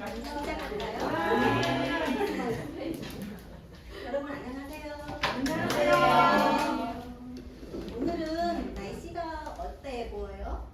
여러분 안녕하세요. 안녕하세요. 오늘은 날씨가 어때 보여요?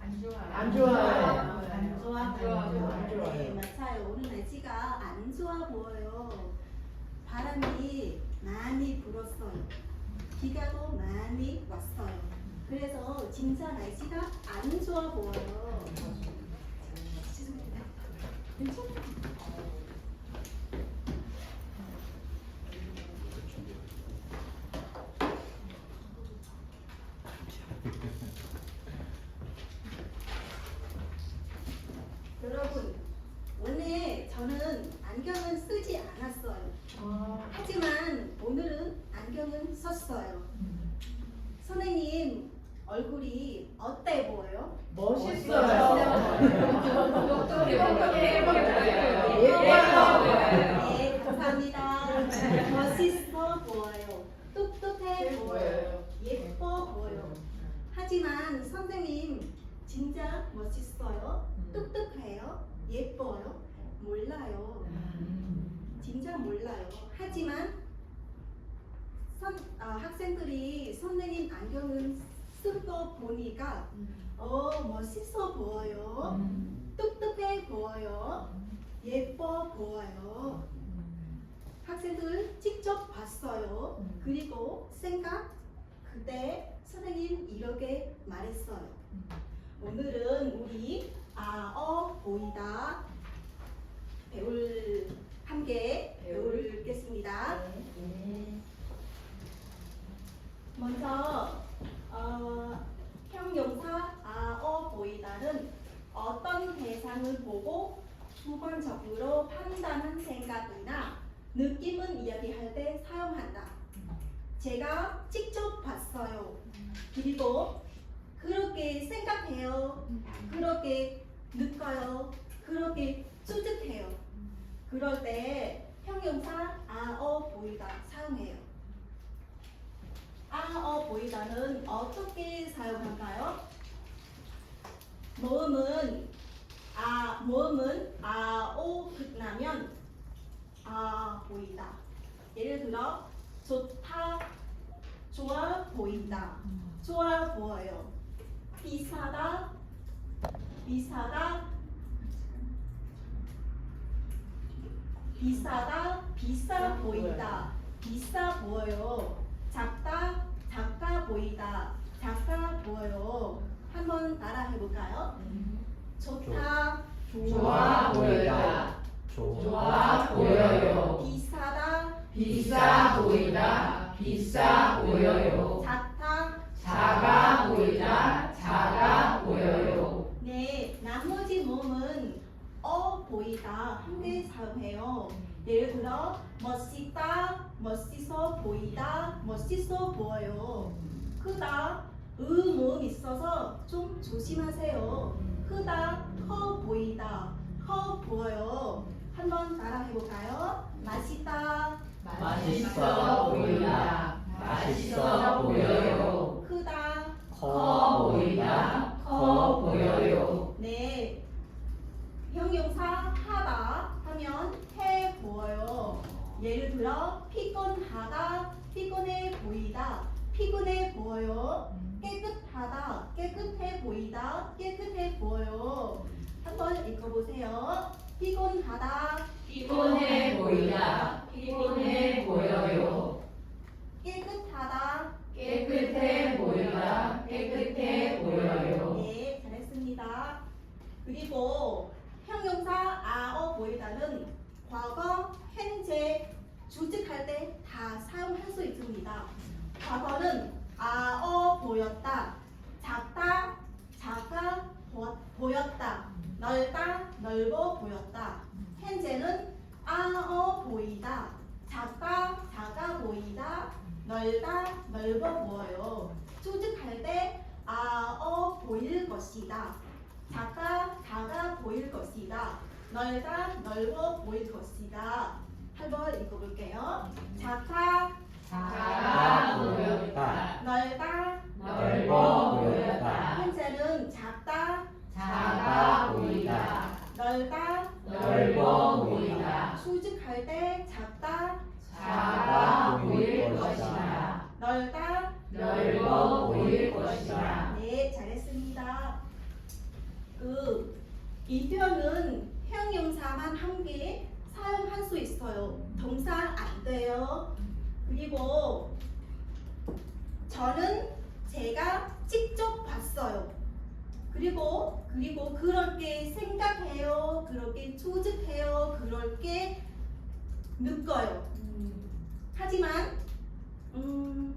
안 좋아요. 안 좋아요. 안 좋아. 안 좋아. 안 좋아요. 네, 맞아요. 오늘 날씨가 안 좋아 보여요. 바람이 많이 불었어요. 비가도 많이 왔어요. 그래서 진짜 날씨가 안 좋아 보여요. 죄송합니다. 괜찮아요. 여러분, 오늘 저는 안경은 쓰지 않았어요. 하지만 오늘은 안경은 썼어요. 선생님 얼굴이 어때 보여요? 멋있어요. 네, 감사합니다. 멋있어 보여요. 똑똑해 보여요. 예뻐 보여요. 하지만 선생님 진짜 멋있어요. 똑똑해요. 예뻐요. 몰라요. 진짜 몰라요. 하지만 선, 아, 학생들이 선생님 안경을 쓴 거 보니까 어 멋있어 보여요. 똑똑해 보여요. 예뻐 보여요. 학생들 직접 봤어요. 그리고 생각 그때 선생님 이렇게 말했어요. 오늘은 우리 아어 보이다 배울 함께 배우겠습니다. 먼저 어, 형용사 아어 보이다는 어떤 대상을 보고 주관적으로 판단한 생각이나 느낌을 이야기할 때 사용한다. 제가 직접 봤어요. 그리고 그렇게 생각해요. 그렇게 느껴요. 그렇게 추측해요. 그럴 때 형용사 아어 보이다 사용해요. 아어 보이다는 어떻게 사용할까요? 모음은 아 모음은 아오 끝나면 아 보이다. 예를 들어 좋다, 좋아 보인다, 좋아 보여요. 비싸다, 비싸다, 비싸다, 비싸 보인다, 비싸 보여요. 보이다, 작아 보여요. 한번 따라 해볼까요? 좋다, 좋아 보여요. 좋아 보여요. 비싸다, 비싸 보이다. 비싸 보여요. 작다. 작아 보이다. 작아 보여요. 네, 나머지 몸은 어 보이다 함께 사용해요. 예를 들어 멋있다, 멋있어 보이다, 멋있어 보여요. 크다, 음음 있어서 좀 조심하세요. 크다, 커 보이다, 커 보여요. 한번 따라 해볼까요? 맛있다, 맛있어 보이다. 맛있어 보여요. 크다. 커 보이다. 커 보여요. 네. 형용사 하다 하면 해 보여요. 예를 들어 피곤하다, 피곤해 보이다, 피곤해 보여요. 깨끗하다, 깨끗해 보이다, 깨끗해 보여요. 한번 읽어보세요. 피곤하다, 피곤해 보이다. 피곤해 보여요. 깨끗하다. 깨끗해 보이다. 깨끗해 보여요. 네, 잘했습니다. 그리고 형용사 아어 보이다는 과거, 현재, 주직할 때 다 사용할 수 있습니다. 과거는 아어 보였다, 작다, 작아 보- 보였다, 넓다, 넓어 보였다. 현재는 아어 보이다, 작다, 작아 보이다, 넓다, 넓어 보여요. 추측할 때 아어 보일 것이다. 작아, 작아 보일 것이다. 넓다, 넓어 보일 것이다. 한번 읽어볼게요. 작아, 작아 보였다. 넓다, 넓어 넓다? 넓어 보이다. 수직할 때 작다? 작아 보일 것이다. 넓다? 넓어 보일 것이다. 네 잘했습니다. 그이 표현은 형용사만 한 개 사용할 수 있어요. 동사 안 돼요. 그리고 저는 제가 직접 봤어요 그리고 그리고 그렇게 생각해요 그렇게 추측해요 그렇게 느껴요 하지만 음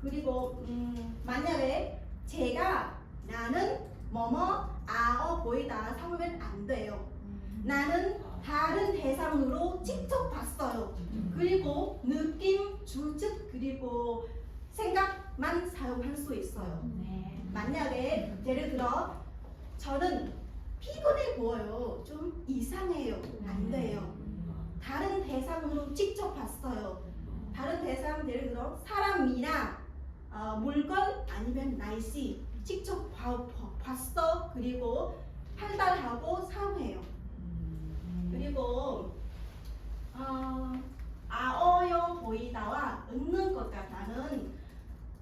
그리고 음 만약에 제가 나는 뭐뭐 아어 보이다 사용하면 안 돼요. 나는 다른 대상으로 직접 봤어요. 그리고 느낌, 추측 그리고 생각만 사용할 수 있어요. 만약에 예를 들어 저는 피곤해 보여요. 좀 이상해요. 안 돼요. 다른 대상으로 직접 봤어요. 다른 대상 예를 들어 사람이나 어, 물건 아니면 날씨 직접 봐, 봐- 봤어 그리고 판단하고 사용해요. 그리고 어, 아어여 보이다와 읽는 것 같다는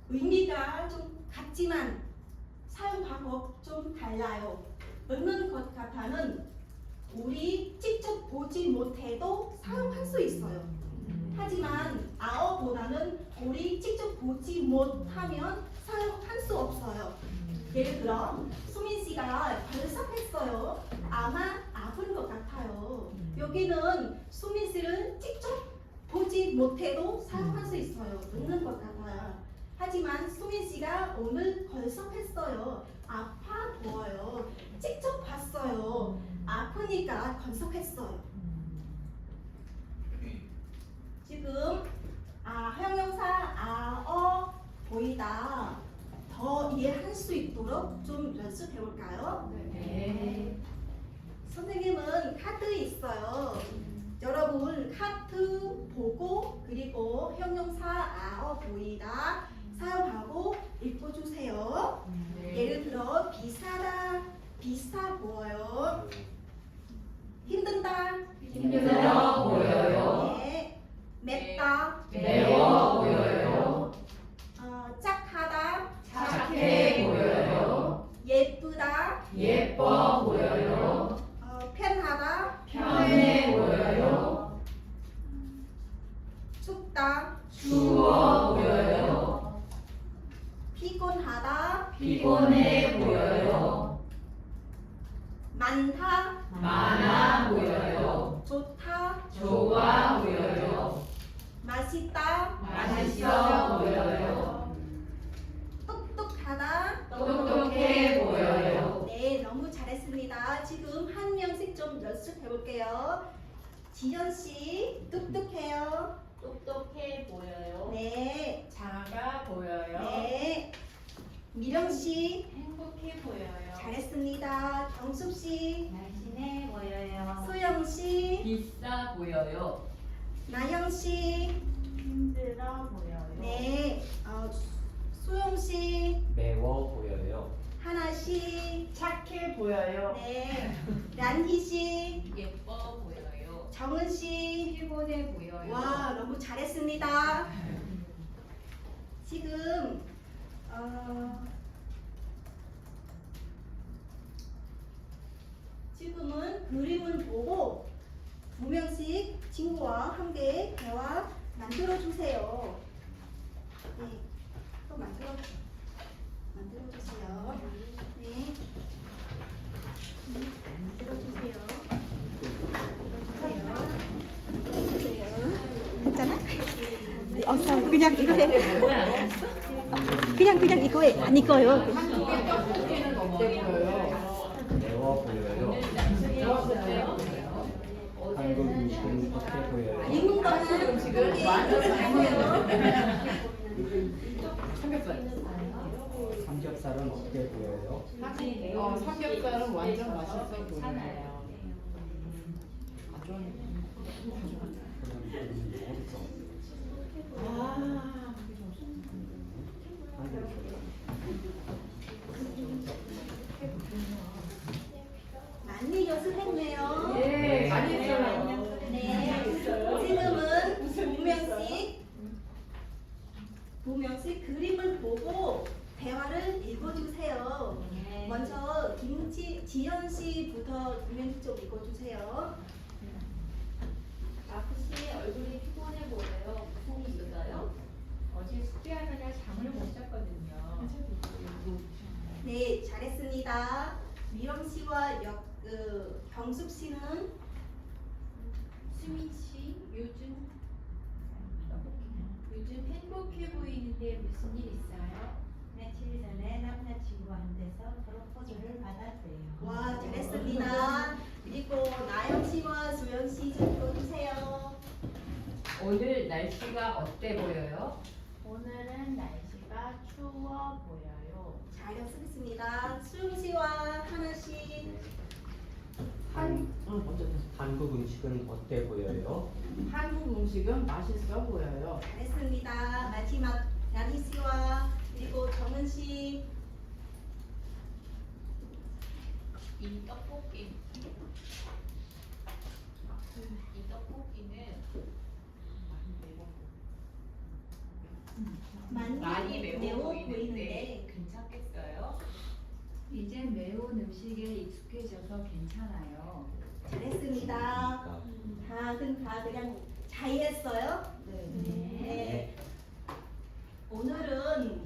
의미가 좀 같지만 사용 방법 좀 달라요. 읽는 것 같다는 우리 직접 보지 못해도 사용할 수 있어요. 하지만 아어보다는 우리 직접 보지 못하면 사용할 수 없어요. 예를 들어 수민 씨가 결석했어요. 아마 아픈 것 같아요. 여기는 수민 씨를 직접 보지 못해도 사용할 수 있어요. 읽는 것 같아요. 하지만 수민 씨가 오늘 결석했어요. 아파 보여요. 직접 봤어요. 아프니까 건석했어요. 지금 아 형용사 아어 보이다 더 이해할 수 있도록 좀 연습해 볼까요? 네. 선생님은 카드 있어요. 여러분 카드 보고 그리고 형용사 아어 보이다 사용하고 읽어주세요. 예를 들어 비싸다 비싸 보여요. 힘든다 힘들어 보여요. 네. 맵다 매워 보여요. 어, 짝하다 착해 보여요. 예쁘다 예뻐 보여요. 어, 편하다 편해 보여요. 춥다 추워 보여요. 피곤하다 피곤해 보여요. 많다 많아 보여요. 좋다 좋아 보여요. 맛있다 맛있어 보여요. 똑똑하다 똑똑해 보여요. 네 너무 잘했습니다 지금 한 명씩 좀 연습해 볼게요 지현 씨 똑똑해요 똑똑해 보여요. 네 작아 보여요. 네. 미령 씨 행복해 보여요. 잘했습니다. 경숙 씨, 날씬해 보여요. 소영 씨, 비싸 보여요. 나영 씨, 힘들어 보여요. 네, 어, 소영 씨, 매워 보여요. 하나 씨, 착해 보여요. 네, 란희 씨, 예뻐 보여요. 정은 씨. 피곤해 보여요. 와, 너무 잘했습니다. 지금 어, 지금은 그림을 보고 두 명씩 친구와 함께 대화 만들어 주세요. 네, 또 만들어 만들어 주세요. 네, 음, 만들어 주세요. 만들어 주세요. 괜찮아? 어, 저 그냥 이거 해. 그냥 그냥 이거 해. 거는 지금 삼겹살은 어때 보여요? 어, 삼겹살은 완전 맛있어 보여요. 아주 아, 많이 연습했네요. 네, 많이 했어요. 네. 지금은 두 명씩 두 명씩 그림을 보고 대화를 읽어주세요. 먼저 김지 지연 씨부터 김현 쪽 읽어주세요. 아프씨 얼굴이 피곤해 보여요. 무슨 일 있어요? 어제 숙제하느라 잠을 못 잤거든요. 네, 잘했습니다. 미영 씨와 역, 그, 경숙 씨는 수민 씨 요즘 요즘 행복해 보이는데 무슨 일 있어요? 며칠 전에 남자친구한테서 프로포즈를 받았대요. 와 잘했습니다. 그리고 나영 씨와 수연 씨좀 읽어주세요. 오늘 날씨가 어때 보여요? 오늘은 날씨가 추워 보여요. 잘했습니다. 수영 씨와 하나 씨. 한, 어, 먼저. 한국 음식은 어때 보여요? 한국 음식은 맛있어 보여요. 잘했습니다. 마지막 야니 씨와 그리고 정은 씨. 이 떡볶이 이 떡볶이는 많이, 매워, 보이는데 보이는데 괜찮겠어요? 이제 매운 음식에 익숙해져서 괜찮아요. 잘했습니다. 다들 다 그냥 잘했어요. 네. 오늘은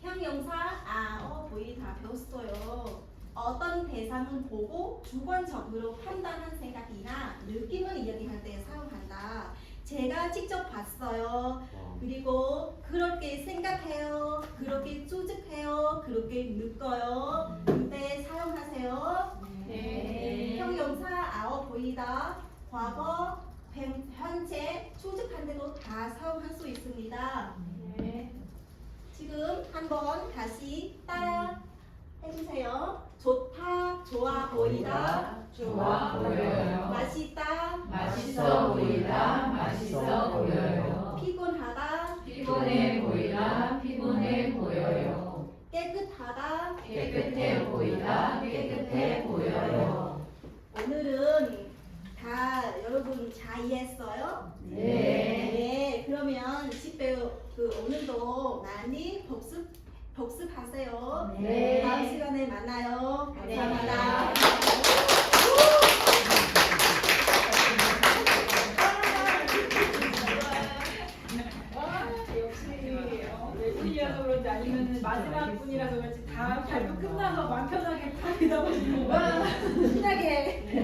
형용사 아 어 보이 다 배웠어요. 어떤 대상은 보고 주관적으로 판단한 생각이나 느낌을 이야기할 때 사용한다. 제가 직접 봤어요. 어, 그리고 그렇게 생각해요. 그렇게 추측해요. 그렇게 느껴요. 그때 사용하세요. 네. 형용사 아어 보이다. 과거, 현- 현재, 때도 다 사용할 수 있습니다. 네. 지금 한번 다시 따라 해주세요. 좋다, 좋아 보이다. 좋아 보여요. 맛있 다 여러분 잘 이해했어요? 네. 네, 그러면 20배우 그 오늘도 많이 복습 복습하세요. 네. 다음 시간에 만나요. 네. 감사합니다. 분이라서 그런지 아니면 마지막 분이라서 그런지 다 발표 끝나서 마음 편하게 톡이다 보시는구나. 아, 신나게. 네.